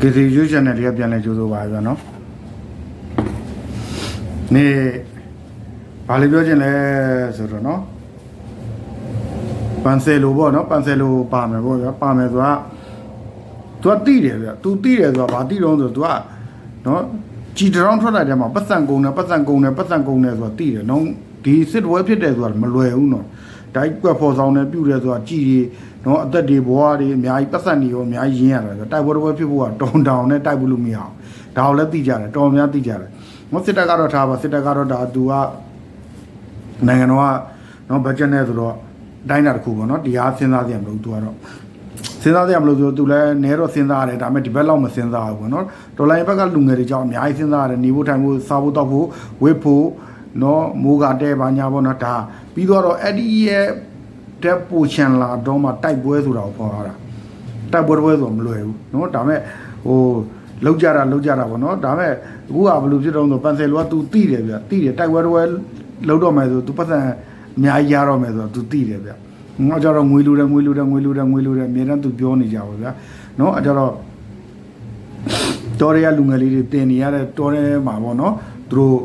ကေစီယူချန်နယ်တွေကပြန်လဲကြိုးစိုးပါဗျာနော်နေဘာလို့ပြောချင်လဲဆိုတော့နော်ပန်ဆယ်လိုပေါ့နော်ပန်ဆယ်လိုပါမယ်ပေါ့ဗျာပါမယ်ဆိုတာ तू တိတယ်ဗျာ तू တိတယ်ဆိုတာဘာတိတော့ဆိုတော့ तू ကနော်ကြည်တောင်းထွက်လာတဲ့မှာပတ်စံကုန်တယ်ပတ်စံကုန်တယ်ပတ်စံကုန်တယ်ဆိုတာတိတယ်နော်ဒီစစ်ပွဲဖြစ်တယ်ဆိုတာမလွယ်ဘူးနော် ဒိုက်ကွက်ဖော်ဆောင်တယ်ပြုတယ်ဆိုတာကြည်တွေနော်အသက်တွေဘဝတွေအများကြီးပတ်စံတွေရောအများကြီးရင်းရတယ်ဆိုတိုက်ပွဲတစ်ပွဲဖြစ်ဖို့ကတောင်တောင်နဲ့တိုက်ဘူးလို့မရအောင်ဒါကိုလည်းသိကြတယ်တော်များသိကြတယ်မစစ်တပ်ကတော့ထားပါစစ်တပ်ကတော့ဒါ तू ကနိုင်ငံတော်ကနော်ဘတ်ဂျက်နဲ့ဆိုတော့အတိုင်းတာတစ်ခုပေါ့နော်တရားစဉ်းစားကြရမလို့ तू ကတော့စဉ်းစားရမလို့ဆိုတော့သူလည်းနဲတော့စဉ်းစားရတယ်ဒါပေမဲ့ဒီဘက်လောက်မစဉ်းစားဘူးပေါ့နော်ဒေါ်လာဘက်ကလူငယ်တွေကြောင့်အများကြီးစဉ်းစားရတယ်နေဖို့ထိုင်ဖို့စားဖို့တောက်ဖို့ဝစ်ဖို့နော်မိုးကတဲပါညာပေါ့နော်ဒါ ပြီးတော့အဲ့ဒီရဲ့တက်ပူချန်လာတော့မှတိုက်ပွဲဆိုတာကိုပေါ်လာတာတိုက်ပွဲတစ်ပွဲဆိုမလွယ်ဘူးနော်ဒါပေမဲ့ဟိုလောက်ကြတာလောက်ကြတာပေါ့နော်ဒါပေမဲ့အခုကဘယ်လိုဖြစ်တော့ဆိုပန်ဆယ်လိုက तू တိတယ်ဗျတိတယ်တိုက်ပွဲတစ်ပွဲလောက်တော့မယ်ဆို तू ပတ်စံအများကြီးရတော့မယ်ဆိုတော့ तू တိတယ်ဗျ ငါကြတော့ငွေလူတယ်ငွေလူတယ်ငွေလူတယ်ငွေလူတယ်အမြဲတမ်းသူပြောနေကြပါဗျာเนาะအကြတော့တော်ရရလူငယ်လေးတွေတင်နေရတဲ့တော်ရဲမှာပေါ့เนาะသူတို့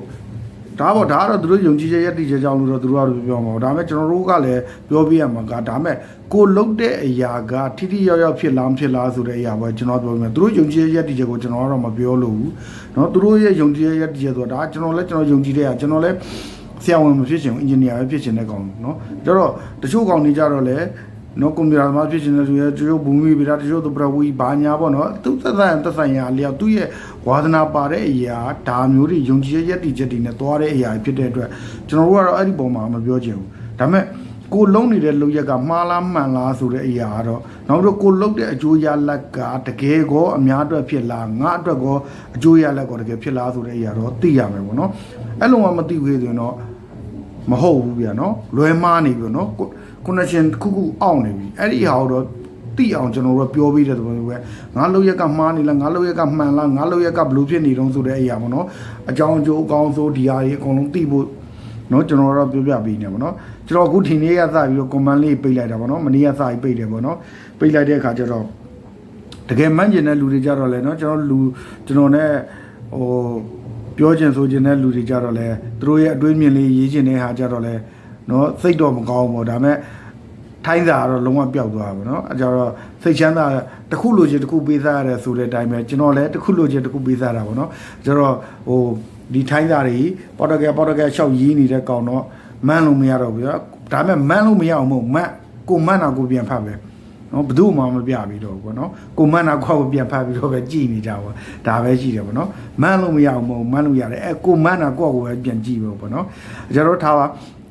ဒါပေါ့ဒါကတော့သူတို့ယုံကြည်ချက်ရည်တည်ချက်ကြောင့်လို့တော့သူတို့ကတော့ပြောမှာပေါ့ဒါပေမဲ့ကျွန်တော်တို့ကလည်းပြောပြရမှာကဒါပေမဲ့ကိုလုတ်တဲ့အရာကထိထိရောက်ရောက်ဖြစ်လားမဖြစ်လားဆိုတဲ့အရာပဲကျွန်တော်ပြောပြမယ်သူတို့ယုံကြည်ချက်ရည်တည်ချက်ကိုကျွန်တော်ကတော့မပြောလို့ဘူးเนาะသူတို့ရဲ့ယုံကြည်ချက်ရည်တည်ချက်ဆိုတာဒါကျွန်တော်လည်းကျွန်တော်ယုံကြည်တဲ့အရာကျွန်တော်လည်း ဆရာဝန်မဖြစ်ချင်ဘူးအင်ဂျင်နီယာပဲဖြစ်ချင်တဲ့ကောင်เนาะကြတော့တချို့ကောင်တွေကြတော့လေ နော်ကွန်ပျူတာသမားဖြစ်ချင်တဲ့သူရဲ့တချို့ဘူမီဗီတာတချို့သူပရဝီဘာညာပေါ့နော်သူသက်သက်သက်ဆိုင်ရာအလျောက်သူ့ရဲ့ဝါသနာပါတဲ့အရာဒါမျိုးတွေယုံကြည်ချက်ရည်တည်ချက်တွေနဲ့သွားတဲ့အရာဖြစ်တဲ့အတွက်ကျွန်တော်တို့ကတော့အဲ့ဒီပုံမှာမပြောချင်ဘူးဒါပေမဲ့ကိုလုံးနေတဲ့လုပ်ရက်ကမှားလားမှန်လားဆိုတဲ့အရာကတော့နောက်တော့ကိုလုံးတဲ့အကျိုးရလက်ကတကယ်ကောအများအတွက်ဖြစ်လားငါအတွက်ကောအကျိုးရလက်ကောတကယ်ဖြစ်လားဆိုတဲ့အရာတော့သိရမယ်ပေါ့နော်အဲ့လိုမှမသိဘူးဆိုရင်တော့မဟုတ်ဘူးဗျာနော်လွဲမားနေပြီနော် ကွန်နက်ရှင်ခုခုအောင့်နေပြီအဲ့ဒီဟာကိုတော့တိအောင်ကျွန်တော်တို့ပြောပြီးတဲ့သဘောမျိုးပဲငါလောက်ရက်ကမှားနေလားငါလောက်ရက်ကမှန်လားငါလောက်ရက်ကဘလို့ဖြစ်နေတုံးဆိုတဲ့အရာပေါ့နော်အကြောင်းအကျိုးအကောင်းဆုံးဒီဟာတွေအကုန်လုံးသိဖို့နော်ကျွန်တော်တို့ပြောပြပေးနေပါတော့ကျွန်တော်အခုဒီနေ့ရစပြီးတော့ comment လေးပိတ်လိုက်တာပေါ့နော်မနေ့ကစပြီးပိတ်တယ်ပေါ့နော်ပိတ်လိုက်တဲ့အခါကျတော့တကယ်မှန်းကျင်တဲ့လူတွေကြတော့လေနော်ကျွန်တော်လူကျွန်တော် ਨੇ ဟိုပြောချင်ဆိုချင်တဲ့လူတွေကြတော့လဲသူတို့ရဲ့အတွေးမြင်လေးရေးချင်တဲ့ဟာကြတော့လဲ နော်စိတ်တော့မကောင်းဘူးပေါ့ဒါပေမဲ့ထိုင်းစာကတော့လုံးဝပျောက်သွားပါတော့အဲကြတော့စိတ်ချမ်းသာတစ်ခုလိုချင်တစ်ခုပေးစားရတယ်ဆိုတဲ့အတိုင်းပဲကျွန်တော်လည်းတစ်ခုလိုချင်တစ်ခုပေးစားတာပေါ့နော်ကျတော့ဟိုဒီထိုင်းစာတွေပေါ်တကယ်ပေါ်တကယ်ရှောက်ရေးနေတဲ့ကောင်တော့မန်းလို့မရတော့ဘူးဗျာဒါပေမဲ့မန်းလို့မရအောင်မဟုတ်မန်းကိုမန်းတာကိုပြန်ဖတ်ပဲနော်ဘယ်သူမှမပြပြီးတော့ဘောနော်ကိုမန်းနာခွာကိုပြန်ဖတ်ပြီးတော့ပဲကြည်နေကြပါဒါပဲရှိတယ်ဗောနော်မန်းလို့မရအောင်မဟုတ်မန်းလို့ရတယ်အဲကိုမန်းနာကိုကိုပဲပြန်ကြည့်ပဲဗောနော်ကျွန်တော်တို့ထားပါ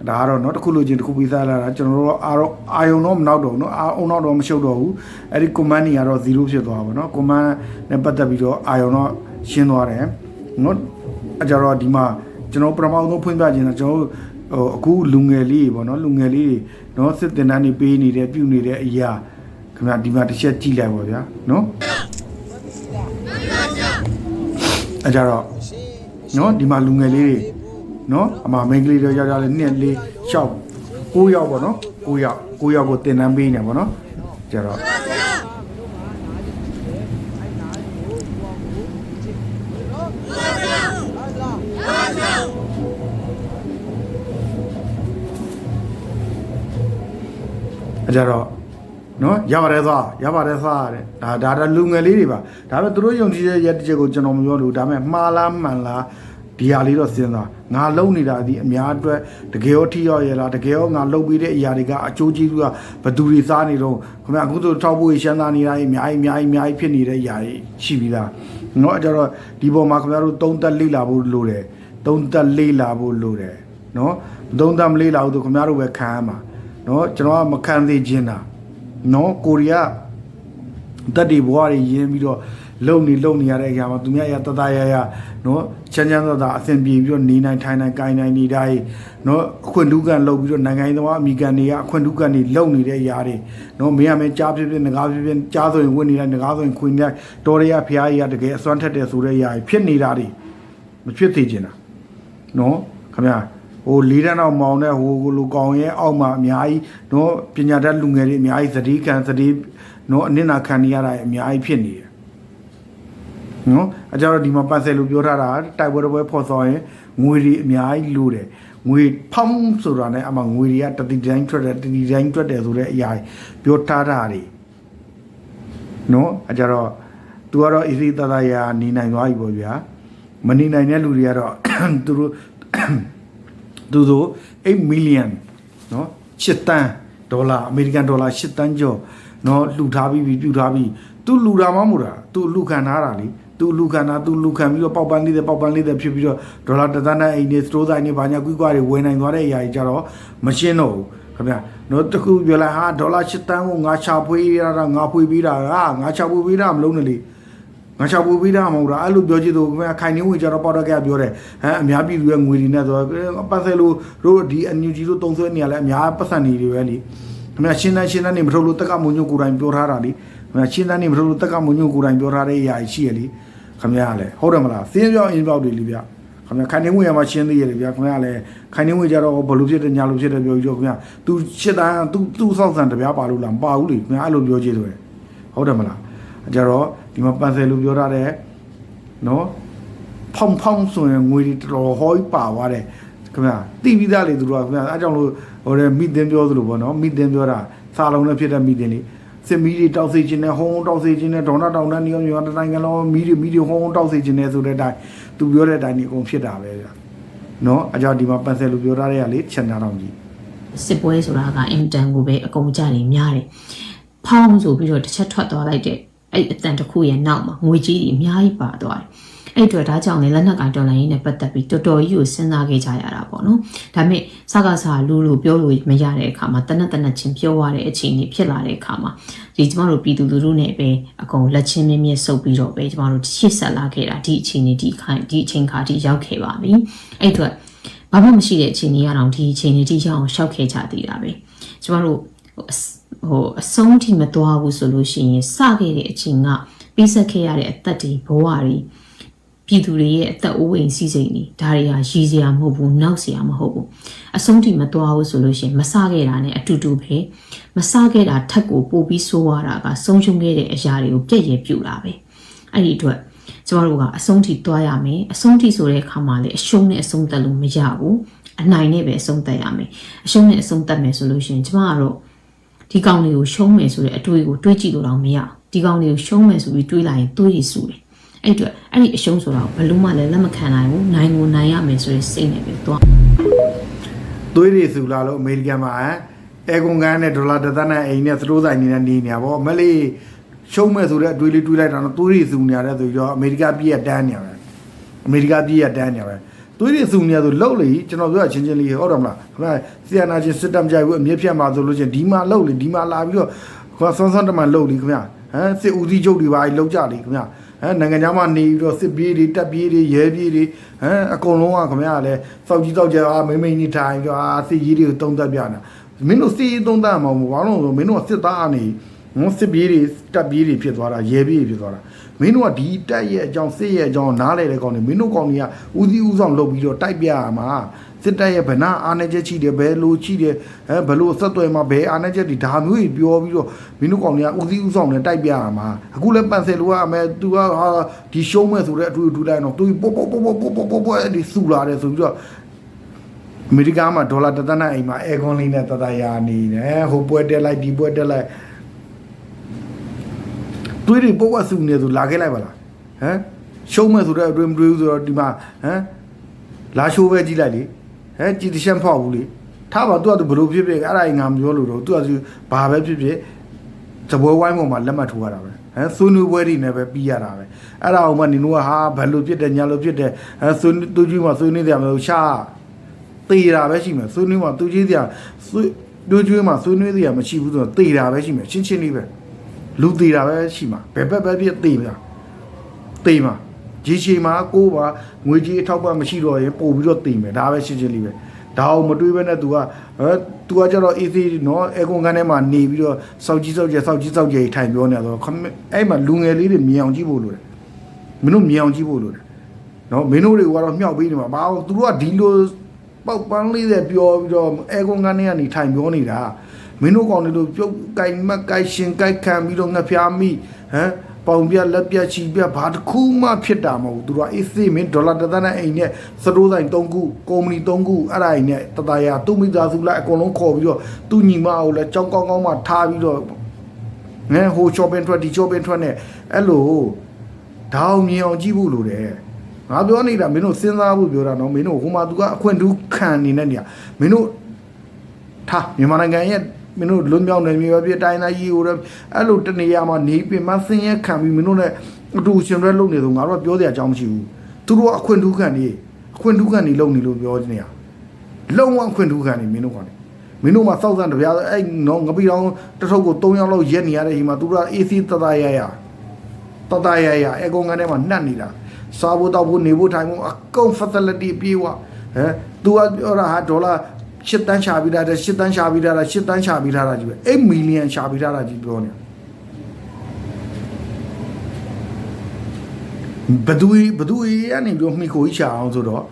ဒါကတော့เนาะတစ်ခုလိုချင်းတစ်ခုပြီးသားလာတာကျွန်တော်တို့အာတော့အာယုံတော့မနောက်တော့ဘူးเนาะအာအုံနောက်တော့မရှုပ်တော့ဘူးအဲ့ဒီကွန်မန်းကြီးကတော့0ဖြစ်သွားပါเนาะကွန်မန်းနဲ့ပတ်သက်ပြီးတော့အာယုံတော့ရှင်းသွားတယ်เนาะအကြတော့ဒီမှာကျွန်တော်ပထမဆုံးဖွင့်ပြခြင်းတော့ကျွန်တော်တို့ဟိုအခုလူငယ်လေးပေါ့เนาะလူငယ်လေးเนาะစစ်တင်တန်းနေပေးနေတဲ့ပြုနေတဲ့အရာ ခင်ဗျာဒီမှာတစ်ချက်ကြည့်လိုက်ပါဗျာနော်အကြတော့နော်ဒီမှာလူငယ်လေးတွေ နော်အမမိန်းကလေးတွေယောက်ျားလေးနှစ်လေးရှောက်9ယောက်ပေါ့နော်9ယောက်9ယောက်ကိုတင်တန်းပေးနေပါနော်ကြတော့အကြတော့နော်ရပါတယ်သွားရပါတယ်သွားတဲ့ဒါဒါဒါလူငယ်လေးတွေပါဒါပေမဲ့သူတို့ယုံကြည်တဲ့ရက်တစ်ချက်ကိုကျွန်တော်မပြောလို့ဒါပေမဲ့မှားလားမှန်လား ဒီဟာလေးတော့စဉ်းစားငါလုံနေတာဒီအများအတွက်တကယ်ရောထိရောက်ရလားတကယ်ရောငါလုံပြီးတဲ့အရာတွေကအကျိုးကျေးဇူးကဘယ်သူတွေစားနေတော့ခင်ဗျအခုဆိုထောက်ဖို့ရှမ်းသားနေတာအများကြီးအများကြီးအများကြီးဖြစ်နေတဲ့အရာတွေရှိပြီလားနော်အဲ့ကြတော့ဒီပေါ်မှာခင်ဗျားတို့သုံးသက်လေးလာဖို့လိုတယ်သုံးသက်လေးလာဖို့လိုတယ်နော်သုံးသက်မလေးလာဘူးဆိုခင်ဗျားတို့ပဲခံရမှာနော်ကျွန်တော်ကမခံသေးခြင်းတာနော်ကိုရီးယားတက်ဒီဘွားတွေရင်းပြီးတော့ လုံနေလုံနေရတဲ့အရာမှာသူများရတတရရနော်ချမ်းချမ်းသာသာအဆင်ပြေပြီးတော့နေနိုင်ထိုင်နိုင်ကိုင်နိုင်နေတိုင်းနော်အခွင့်လူကန်လုံပြီးတော့နိုင်ငံရေးသမားအမိကန်တွေကအခွင့်လူကန်တွေလုံနေတဲ့အရာတွေနော်မင်းကမင်းကြားဖြစ်ဖြစ်ငကားဖြစ်ဖြစ်ကြားဆိုရင်ဝင်နေတိုင်းငကားဆိုရင်ခွင်နေတိုင်းတော်ရရဖျားကြီးကတကယ်အစွမ်းထက်တယ်ဆိုတဲ့အရာတွေဖြစ်နေတာတွေမဖြစ်သေးချင်တာနော်ခင်ဗျာဟိုလေးတန်းတော့မောင်တဲ့ဟိုလူကောင်ရဲ့အောက်မှာအများကြီးနော်ပညာတတ်လူငယ်တွေအများကြီးသတိခံသတိနော်အနစ်နာခံနေရတာအများကြီးဖြစ်နေတယ် နော်အကြတော့ဒီမှာပတ်ဆက်လို့ပြောထားတာတိုက်ပွဲတစ်ပွဲဖော်ဆောင်ရင်ငွေတွေအများကြီးလိုတယ်ငွေဖောင်းဆိုတာနဲ့အမှငွေတွေကတတိတိုင်းထွက်တယ်တတိတိုင်းထွက်တယ်ဆိုတဲ့အရာပြောထားတာတွေနော်အကြတော့ तू ကတော့ easy တတရာနေနိုင်သွားပြီပေါ့ဗျာမနေနိုင်တဲ့လူတွေကတော့သူတို့သူတို့8 million နော်8တန်းဒေါ်လာအမေရိကန်ဒေါ်လာ8တန်းကျော်နော်လှူထားပြီးပြီပြုထားပြီးသူလှူတာမှမဟုတ်တာသူလှူခံထားတာလေ သူလှူခံတာသူလှူခံပြီးတော့ပေါက်ပန်းလေးတဲ့ပေါက်ပန်းလေးတဲ့ဖြစ်ပြီးတော့ဒေါ်လာတစ်သန်းနဲ့အိမ်နေစတိုးဆိုင်နေဘာညာကွီးကွာတွေဝယ်နိုင်သွားတဲ့အရာကြီးကြတော့မရှင်းတော့ဘူးခင်ဗျာနော်တခုပြောလိုက်ဟာဒေါ်လာ8တန်းကိုငါချဖွေးရတာငါဖွေးပေးတာဟာငါချဖွေးပေးတာမလုံးနဲ့လေငါချောက်ပူပေးတာမဟုတ်တာအဲ့လိုပြောကြည့်တော့ခင်ဗျာခိုင်နေဝင်ကြတော့ပေါတော့ကပြောတယ်ဟမ်အများပြည်သူရဲ့ငွေတွေနဲ့ဆိုတော့ပတ်သက်လို့တို့ဒီအန်ယူဂျီတို့တုံးဆွဲနေရလဲအများပတ်သက်နေတွေပဲလေခင်ဗျာရှင်းတန်းရှင်းတန်းနေမထုတ်လို့တက်ကမုံညိုကိုယ်တိုင်ပြောထားတာလေခင်ဗျာရှင်းတန်းနေမထုတ်လို့တက်ကမုံညိုကိုယ်တိုင်ပြောထားတဲ့အရာကြီးရှိရလေ ခင်ဗျာလည်းဟုတ်တယ်မလားစင်းပြောင်းအင်းပြောက်တွေလေဗျခင်ဗျာခိုင်နေဝင်ရမှာရှင်းသေးရတယ်ဗျာခင်ဗျာလည်းခိုင်နေဝင်ကြတော့ဘလို့ဖြစ်တယ်ညာလို့ဖြစ်တယ်ပြောပြီးတော့ခင်ဗျာ तू ရှစ်တန်း तू तू စောက်ဆန်တပြားပါလို့လားမပါဘူးလေခင်ဗျာအဲ့လိုပြောကြည့်တယ်ဟုတ်တယ်မလားကြတော့ဒီမှာပန်ဆယ်လို့ပြောထားတဲ့ နော်ဖောင်ဖောင်ဆိုရင်ငွေတွေတော်တော်ဟောကြီးပါသွားတယ်ခင်ဗျာတိပြီးသားလေသူတို့ကခင်ဗျာအဲကြောင့်လို့ဟိုတဲ့မိတင်ပြောသလိုပေါ့နော်မိတင်ပြောတာစာလုံးနဲ့ဖြစ်တဲ့မိတင်လေး စစ်မီးတွေတောက်စေခြင်းနဲ့ဟုံးဟုံးတောက်စေခြင်းနဲ့ဒေါနာတောင်တန်းနေရောမျိုးတိုင်းကလုံးမီးတွေမီးတွေဟုံးဟုံးတောက်စေခြင်းနဲ့ဆိုတဲ့အတိုင်းသူပြောတဲ့အတိုင်းဒီအကုန်ဖြစ်တာပဲဗျာနော်အကြောင်းဒီမှာပန်ဆယ်လို့ပြောထားတဲ့ကလေချန်တာတောင်ကြီးစစ်ပွဲဆိုတာကအင်တန်ကိုပဲအကုန်ကြနေများတယ်။ဖောင်းဆိုပြီးတော့တစ်ချက်ထွက်သွားလိုက်တဲ့အဲ့အတန်တစ်ခုရဲ့နောက်မှာငွေကြီးတွေအများကြီးပါသွားတယ်။ အဲ့အအတွက်ဒါကြောင့်လေလက်နက်ကင်တော်လိုင်းရင်းနဲ့ပတ်သက်ပြီးတော်တော်ကြီးကိုစဉ်းစားခဲ့ကြရတာပေါ့နော်။ဒါပေမဲ့စကားစားလူလူပြောလို့မရတဲ့အခါမှာတနက်တနက်ချင်းပြောရတဲ့အခြေအနေဖြစ်လာတဲ့အခါမှာဒီကျမတို့ပြည်သူလူထုနဲ့ပဲအကုန်လက်ချင်းမြင်းမြင်းစုပ်ပြီးတော့ပဲကျမတို့ရှေ့ဆက်လာခဲ့တာဒီအခြေအနေဒီခိုင်ဒီအချိန်ခါဒီရောက်ခဲ့ပါပြီ။အဲ့အအတွက်ဘာမှမရှိတဲ့အခြေအနေရအောင်ဒီအခြေအနေတိရအောင်ရှောက်ခဲ့ကြသေးတာပဲကျမတို့ဟိုအစဟိုအဆုံးထိမသွားဘူးဆိုလို့ရှိရင်စခဲ့တဲ့အချိန်ကပြီးဆက်ခဲ့ရတဲ့အသက်တွေဘဝတွေ ပြည်သူတွေရဲ့အသက်အိုးအိမ်စီးစိမ်တွေဒါတွေဟာရည်စရာမဟုတ်ဘူးနောက်စရာမဟုတ်ဘူးအဆုံးထိမသွားဘူးဆိုလို့ရှိရင်မစခဲ့တာနဲ့အတူတူပဲမစခဲ့တာထက်ကိုပိုပြီးဆိုးရတာကဆုံးရှုံးခဲ့တဲ့အရာတွေကိုပြည့်ရပြူတာပဲအဲ့ဒီအတွက်ကျမတို့ကအဆုံးထိသွားရမယ်အဆုံးထိဆိုတဲ့အခါမှာလေအရှုံးနဲ့အဆုံးသက်လို့မရဘူးအနိုင်နဲ့ပဲအဆုံးသက်ရမယ်အရှုံးနဲ့အဆုံးသက်မယ်ဆိုလို့ရှိရင်ကျမကတော့ဒီကောင်လေးကိုရှုံးမယ်ဆိုတဲ့အတွေးကိုတွေးကြည့်လို့တော့မရဒီကောင်လေးကိုရှုံးမယ်ဆိုပြီးတွေးလိုက်ရင်တွေးရည်ဆူတယ် အဲ့အတွက်အဲ့ဒီအရှုံးဆိုတာကိုဘယ်လို့မှလည်းလက်မခံနိုင်ဘူးနိုင်ကိုနိုင်ရမယ်ဆိုတဲ့စိတ်နဲ့ပဲသွားသွေးတွေစုလာလို့အမေရိကန်မှာဟမ်အဲကွန်ကန်နဲ့ဒေါ်လာတစ်သန်းနဲ့အိမ်နဲ့သတိုးဆိုင်နေနဲ့နေနေပါဗောမလေးရှုံးမဲ့ဆိုတဲ့အတွေးလေးတွေးလိုက်တာတော့သွေးတွေစုနေရတယ်ဆိုတော့အမေရိကပြည်ရတန်းနေရတယ်အမေရိကပြည်ရတန်းနေရတယ်သွေးတွေစုနေရဆိုလှုပ်လေကျွန်တော်ပြောချင်းချင်းလေးဟုတ်တယ်မလားခင်ဗျာဆီယနာချင်းစစ်တမ်းကြိုက်ဘူးအမြင့်ဖြတ်မှာဆိုလို့ချင်းဒီမှာလှုပ်လေဒီမှာလာပြီးတော့ခွာဆွန်းဆွန်းတမန်လှုပ်လေခင်ဗျာဟမ်စစ်ဦးစီးချုပ်တွေပါအဲ့လှုပ်ကြလေခင်ဗျာ ဟမ်နိုင်ငံသားမှာနေပြီးတော့စစ်ပြေးတွေတပ်ပြေးတွေရဲပြေးတွေဟမ်အကုန်လုံးကခင်ဗျာလည်းစောက်ကြီးစောက်ကြအာမိမ့်မိန်နေထိုင်ပြီးအာစစ်ကြီးတွေကိုတုံးသက်ပြနေတာမင်းတို့စစ်ရေးတုံးသက်မှာမဟုတ်ဘာလို့လဲဆိုမင်းတို့ကစစ်သားအနေနော်စစ်ပြေးတွေတပ်ပြေးတွေဖြစ်သွားတာရဲပြေးတွေဖြစ်သွားတာမင်းတို့ကဒီတက်ရဲ့အကြောင်းစစ်ရဲ့အကြောင်းနားလဲတဲ့ကောင်တွေမင်းတို့ကောင်တွေကဦးစီးဦးဆောင်လုပ်ပြီးတော့တိုက်ပြရမှာ စစ်တပ်ရဲ့ဗနာအာဏာချက်ချိတယ်ဘယ်လိုချိတယ်ဟမ်ဘယ်လိုဆက်သွယ်မှာဘယ်အာဏာချက်ဒီဒါမျိုးကြီးပြောပြီးတော့မင်းတို့ကောင်တွေကဦးစီးဦးဆောင်နဲ့တိုက်ပြရမှာအခုလည်းပန်ဆယ်လိုကအမဲ तू ကဟာဒီရှုံးမဲ့ဆိုတဲ့အတူတူလိုက်တော့ तू ပို့ပို့ပို့ပို့ပို့ပို့ပို့ပို့အဲ့ဒီစူလာတယ်ဆိုပြီးတော့အမေရိကန်မှာဒေါ်လာတစ်သန်းနဲ့အိမ်မှာအဲကွန်လေးနဲ့တတရာနေတယ်ဟိုပွဲတက်လိုက်ဒီပွဲတက်လိုက်တွေးတွေပုတ်ဝတ်စုနေဆိုလာခဲ့လိုက်ပါလားဟမ်ရှုံးမဲ့ဆိုတော့အတွင်းမတွေးဘူးဆိုတော့ဒီမှာဟမ်လာရှိုးပဲကြည့်လိုက်လေ ဟမ်ကြည်တရှမ်းဖောက်ဘူးလေထားပါသူကသူဘလို့ဖြစ်ဖြစ်အဲ့ဒါငါမပြောလို့တော့သူကသူဘာပဲဖြစ်ဖြစ်သဘောဝိုင်းပေါ်မှာလက်မှတ်ထိုးရတာပဲဟမ်ဆွေးနွေးပွဲတွေနဲ့ပဲပြီးရတာပဲအဲ့ဒါအောင်မှနင်တို့ကဟာဘယ်လိုဖြစ်တယ်ညာလိုဖြစ်တယ်ဟမ်ဆွေးသူကြီးမှဆွေးနွေးကြမယ်ရှားတေတာပဲရှိမယ်ဆွေးနွေးမှာသူကြီးစရာဆွေးတို့ကျွေးမှာဆွေးနွေးစရာမရှိဘူးဆိုတော့တေတာပဲရှိမယ်ချင်းချင်းလေးပဲလူတေတာပဲရှိမှာဘယ်ဘက်ပဲဖြစ်တေမှာတေမှာ ကြီးချီမှာကိုးပါငွေကြီးအထောက်ပံ့မရှိတော့ရင်ပို့ပြီးတော့တေမယ်ဒါပဲချင်းချင်းလေးပဲဒါအောင်မတွေးဘဲနဲ့ तू ကအဲ तू ကကျတော့ AC နော်အဲကွန်ကန်ထဲမှာနေပြီးတော့စောက်ကြီးစောက်ကျစောက်ကြီးစောက်ကျထိုင်ပြောနေတော့အဲ့မှာလူငယ်လေးတွေမြင်အောင်ကြည့်ဖို့လိုတယ်မင်းတို့မြင်အောင်ကြည့်ဖို့လိုတယ်နော်မင်းတို့တွေကတော့မြှောက်ပေးနေမှာဘာလို့သူတို့ကဒီလိုပေါက်ပန်းလေးတဲ့ပြောပြီးတော့အဲကွန်ကနေကနေထိုင်ပြောနေတာမင်းတို့ကောင်တွေတို့ပြုတ်ကြိုင်မက်ကြိုင်ရှင်ကြိုက်ခံပြီးတော့ငှက်ဖျားမိဟမ် ပေါင်ပြက်လက်ပြက်ချီပြက်ဘာတစ်ခုမှဖြစ်တာမဟုတ်ဘူးသူတို့ကအေးစေးမင်းဒေါ်လာတစ်သန်းနဲ့အိမ်နဲ့စတိုးဆိုင်၃ခုကုမ္ပဏီ၃ခုအဲ့ဒါအိမ်နဲ့တတရာသူ့မိသားစုလိုက်အကုန်လုံးခေါ်ပြီးတော့သူ့ညီမအောင်လဲကြောင်းကောင်းကောင်းမှထားပြီးတော့ငဲဟို shopping ထွက်ဒီ shopping ထွက်နဲ့အဲ့လိုဒါအောင်မြင်အောင်ကြည့်ဖို့လိုတယ်ငါပြောနေတာမင်းတို့စဉ်းစားဖို့ပြောတာနော်မင်းတို့ဟိုမှာ तू ကအခွင့်ထူးခံနေတဲ့နေရာမင်းတို့ထားမြန်မာနိုင်ငံရဲ့ မင်းတို့လွတ်မြောက်နေမျိုးပြတိုင်းသားကြီးကိုလည်းအဲ့လိုတနေရာမှာနေပြင်မဆင်းရဲခံပြီးမင်းတို့နဲ့အတူရှင်ရဲလုပ်နေတော့ငါတို့ကပြောစရာအကြောင်းမရှိဘူးသူတို့ကအခွင့်ထူးခံနေအခွင့်ထူးခံနေလုပ်နေလို့ပြောနေရလုံးဝအခွင့်ထူးခံနေမင်းတို့ကလေမင်းတို့မှာစောက်စံတပြားအဲ့နော်ငပိတောင်တစ်ထုပ်ကို3ယောက်လောက်ရက်နေရတဲ့ချိန်မှာသူတို့က AC တတရရတတရရအကောင်ကနေမှာနှက်နေတာစားဖို့တောက်ဖို့နေဖို့ထိုင်ဖို့အကုန် facility ပြေးွားဟဲ तू ကပြောတာဟာဒေါ်လာ 8တန်းရှာပြီးတာတဲ့8တန်းရှာပြီးတာ8တန်းရှာပြီးတာကြီးပဲ8မီလီယံရှာပြီးတာကြီးပြောနေဘဒူဘဒူကနေပြောမိကိုရှာအောင်ဆိုတော့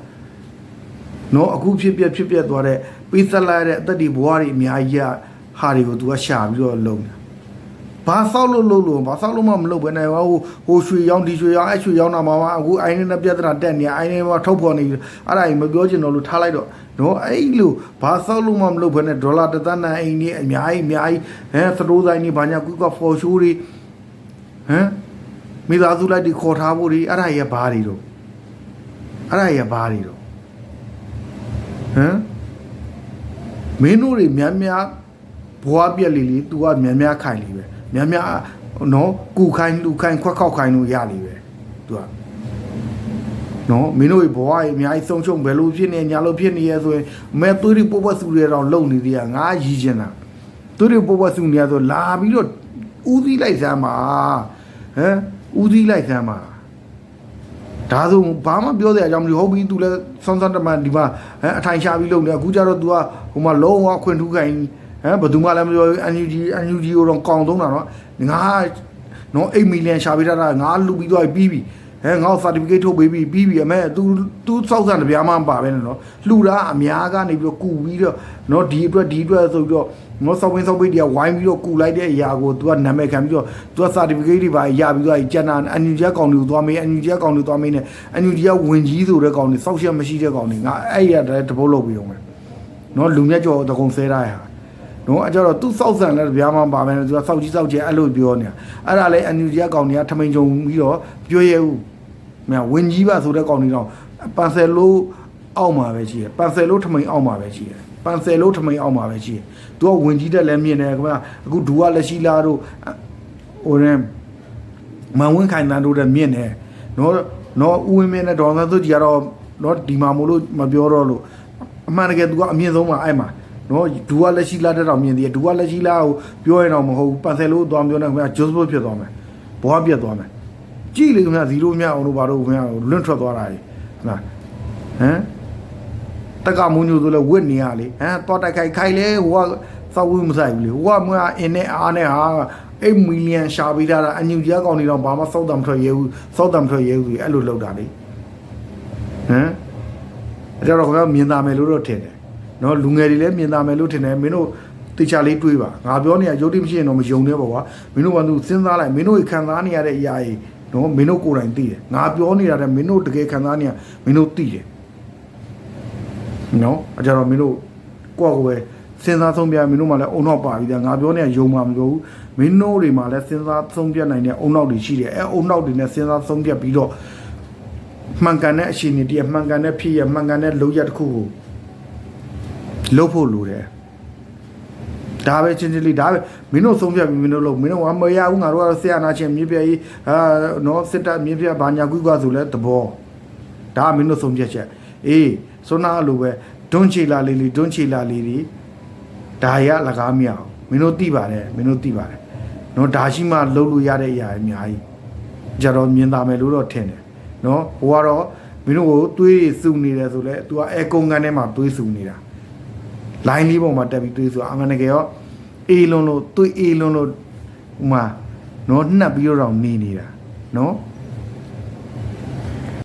နော်အခုဖြစ်ပြဖြစ်ပြသွားတဲ့ပေးသက်လိုက်တဲ့အသက်ဒီဘဝတွေအများကြီးဟာတွေကို तू ကရှာပြီးတော့လုံတယ် ဘာဆောက်လို့လို့လို့ဘာဆောက်လို့မှမလုပ်ဘဲနဲ့ဟိုဟိုရွှေရောင်းဒီရွှေရောင်းအဲ့ရွှေရောင်းတာမှမအခုအိုင်းနဲ့ပြဿနာတက်နေအိုင်းနဲ့မှထုတ်ဖော်နေပြီအဲ့ဒါကြီးမပြောချင်တော့လို့ထားလိုက်တော့နော်အဲ့လိုဘာဆောက်လို့မှမလုပ်ဘဲနဲ့ဒေါ်လာတစ်သန်းနဲ့အိမ်ကြီးအများကြီးအများကြီးဟဲသတိုးဆိုင်ကြီးဘာညာကွကဖော်ရှိုးတွေဟမ်မိသားစုလိုက်ဒီခေါ်ထားဖို့ဒီအဲ့ဒါကြီးကဘာတွေတော့အဲ့ဒါကြီးကဘာတွေတော့ဟမ်မင်းတို့တွေများများဘွားပြက်လေးလေး तू ကများများခိုင်လေးပဲ များများနော်ကူခိုင်းလူခိုင်းခွက်ခောက်ခိုင်းလို့ရနေပဲသူကနော်မင်းတို့ဘဝကြီးအများကြီးဆုံးချုံဘယ်လိုဖြစ်နေညာလိုဖြစ်နေရဆိုရင်မဲသွေးတွေပုတ်ပတ်စုတွေတော့လုံနေသေးရငါရည်ချင်တာသွေးတွေပုတ်ပတ်စုနေရဆိုလာပြီးတော့ဦးစီးလိုက်စမ်းပါဟမ်ဦးစီးလိုက်စမ်းပါဒါဆိုဘာမှပြောတဲ့အကြောင်းမလို့ဟုတ်ပြီ तू လည်းစွမ်းစွမ်းတမန်ဒီမှာအထိုင်ရှာပြီးလုပ်နေအခုကျတော့ तू ကဟိုမှာလုံးဝခွင်ထူးခိုင် ဟမ်ဘယ်သူမှလည်းမပြောဘူး NUG NUG ကိုတော့ကောင်းသုံးတာနော်ငါနော်8မီလီယံရှာပေးထားတာငါလူပြီးတော့ပြီးပြီဟဲငါ့ certificate ထုတ်ပေးပြီးပြီးပြီအမေ तू तू စောက်စံတပြားမှမပါပဲနဲ့နော်လှူတာအများကနေပြီးတော့ကူပြီးတော့နော်ဒီအတွက်ဒီအတွက်ဆိုပြီးတော့နော်စောက်ဝင်းစောက်ပိတ်တွေကဝိုင်းပြီးတော့ကူလိုက်တဲ့အရာကို तू ကနာမည်ခံပြီးတော့ तू က certificate တွေပါရပြီးတော့ကျန်တာ NUG ကောင်တွေကိုသွားမေး NUG ကောင်တွေသွားမေးနဲ့ NUG ဝင်ကြီးဆိုတဲ့ကောင်တွေစောက်ရက်မရှိတဲ့ကောင်တွေငါအဲ့ရတဲ့တပုတ်လုပ်ပြီးတော့မယ်နော်လူမြတ်ကျော်တကုံဆဲတာရဟာ နော်အကြတော့သူစောက်ဆန်လည်းဗျာမှပါမယ်သူကစောက်ကြီးစောက်ကျဲအဲ့လိုပြောနေတာအဲ့ဒါလည်းအန်ယူဂျီကကောင်တွေကထမိန်ကြုံပြီးတော့ပြောရဲဦးမြဝင်းကြီးပါဆိုတဲ့ကောင်တွေတော့ပန်ဆယ်လို့အောက်မှာပဲရှိတယ်ပန်ဆယ်လို့ထမိန်အောက်မှာပဲရှိတယ်ပန်ဆယ်လို့ထမိန်အောက်မှာပဲရှိတယ်သူကဝင်းကြီးတက်လည်းမြင်တယ်ခင်ဗျအခုဒူကလက်ရှိလာတို့ဟိုရင်မန်ဝင်းခိုင်တန်းတို့လည်းမြင်တယ်နော်နော်ဦးဝင်းမင်းနဲ့ဒေါ်သန်းစုကြည်ကတော့နော်ဒီမှာမို့လို့မပြောတော့လို့အမှန်တကယ်သူကအမြင့်ဆုံးပါအဲ့မှာ နော်ဒူကလက်ရှိလာတဲ့တော့မြင်သေးတယ်ဒူကလက်ရှိလာကိုပြောရင်တော့မဟုတ်ဘူးပန်ဆယ်လို့သွားပြောနေခင်ဗျာဂျိုးစဘဖြစ်သွားမယ်ဘွားပြတ်သွားမယ်ကြည့်လေခင်ဗျာဇီရိုမြအောင်လို့ဘာလို့ခင်ဗျာလွန့်ထွက်သွားတာလေဟလားဟမ်တက်ကမုံညိုဆိုလဲဝစ်နေရလေဟမ်တော့တိုက်ခိုက်ခိုက်လေဟိုကစောက်ဝင်းမဆိုင်ဘူးလေဟိုကမွေးအင်းနဲ့အားနဲ့ဟာ8မီလီယံရှာပေးထားတာအညူကြီးကောင်နေတော့ဘာမှစောက်တံမထွက်ရဲဘူးစောက်တံမထွက်ရဲဘူးအဲ့လိုလောက်တာလေဟမ်အဲ့တော့ခင်ဗျာမြင်သားမယ်လို့တော့ထင်တယ် နော်လူငယ်တွေလည်းမြင်သာမယ်လို့ထင်တယ်မင်းတို့တေချာလေးတွေးပါငါပြောနေတာရုပ်တိမရှိရင်တော့မယုံနဲ့ပေါ့ကွာမင်းတို့ကသူစဉ်းစားလိုက်မင်းတို့ခံစားနေရတဲ့အရာကြီးနော်မင်းတို့ကိုယ်တိုင်သိတယ်ငါပြောနေတာတဲ့မင်းတို့တကယ်ခံစားနေရမင်းတို့သိတယ်နော်အကြတော့မင်းတို့ကိုယ့်ကိုယ်ပဲစဉ်းစားဆုံးပြမင်းတို့မှလည်းအုံနောက်ပါပြီးသားငါပြောနေတာယုံမှာမပြောဘူးမင်းတို့တွေမှာလည်းစဉ်းစားဆုံးပြနိုင်တဲ့အုံနောက်တွေရှိတယ်အဲအုံနောက်တွေနဲ့စဉ်းစားဆုံးပြပြီးတော့မှန်ကန်တဲ့အရှင်တွေတည်းမှန်ကန်တဲ့ဖြစ်ရမှန်ကန်တဲ့လုပ်ရတစ်ခုကို လုပ်ဖို့လိုတယ်ဒါပဲချင်းချင်းလေးဒါပဲမင်းတို့ဆုံးဖြတ်ပြီးမင်းတို့လုပ်မင်းတို့ကမရဘူးငါတို့ကတော့ဆရာနာချင်းမြင်းပြကြီးအာနော်စစ်တပ်မြင်းပြဘာညာကွီကွာဆိုလဲသဘောဒါကမင်းတို့ဆုံးဖြတ်ချက်အေးဆိုနာလိုပဲဒွန်းချီလာလေးလေးဒွန်းချီလာလေးလေးဒါရလကားမရအောင်မင်းတို့သိပါတယ်မင်းတို့သိပါတယ်နော်ဒါရှိမှလုပ်လို့ရတဲ့အရာအများကြီးကြတော့မြင်သာမယ်လို့တော့ထင်တယ်နော်ဟိုကတော့မင်းတို့ကိုတွေးစုနေတယ်ဆိုလဲ तू ကအဲကုန်းကန်ထဲမှာတွေးစုနေတာ လိုင်းလေးပေါ်မှာတက်ပြီးတွေးဆိုအမှန်တကယ်ရောအေးလုံးလို့တွေးအေးလုံးလို့ဟိုမှာနော်နှက်ပြီးတော့နေနေတာနော်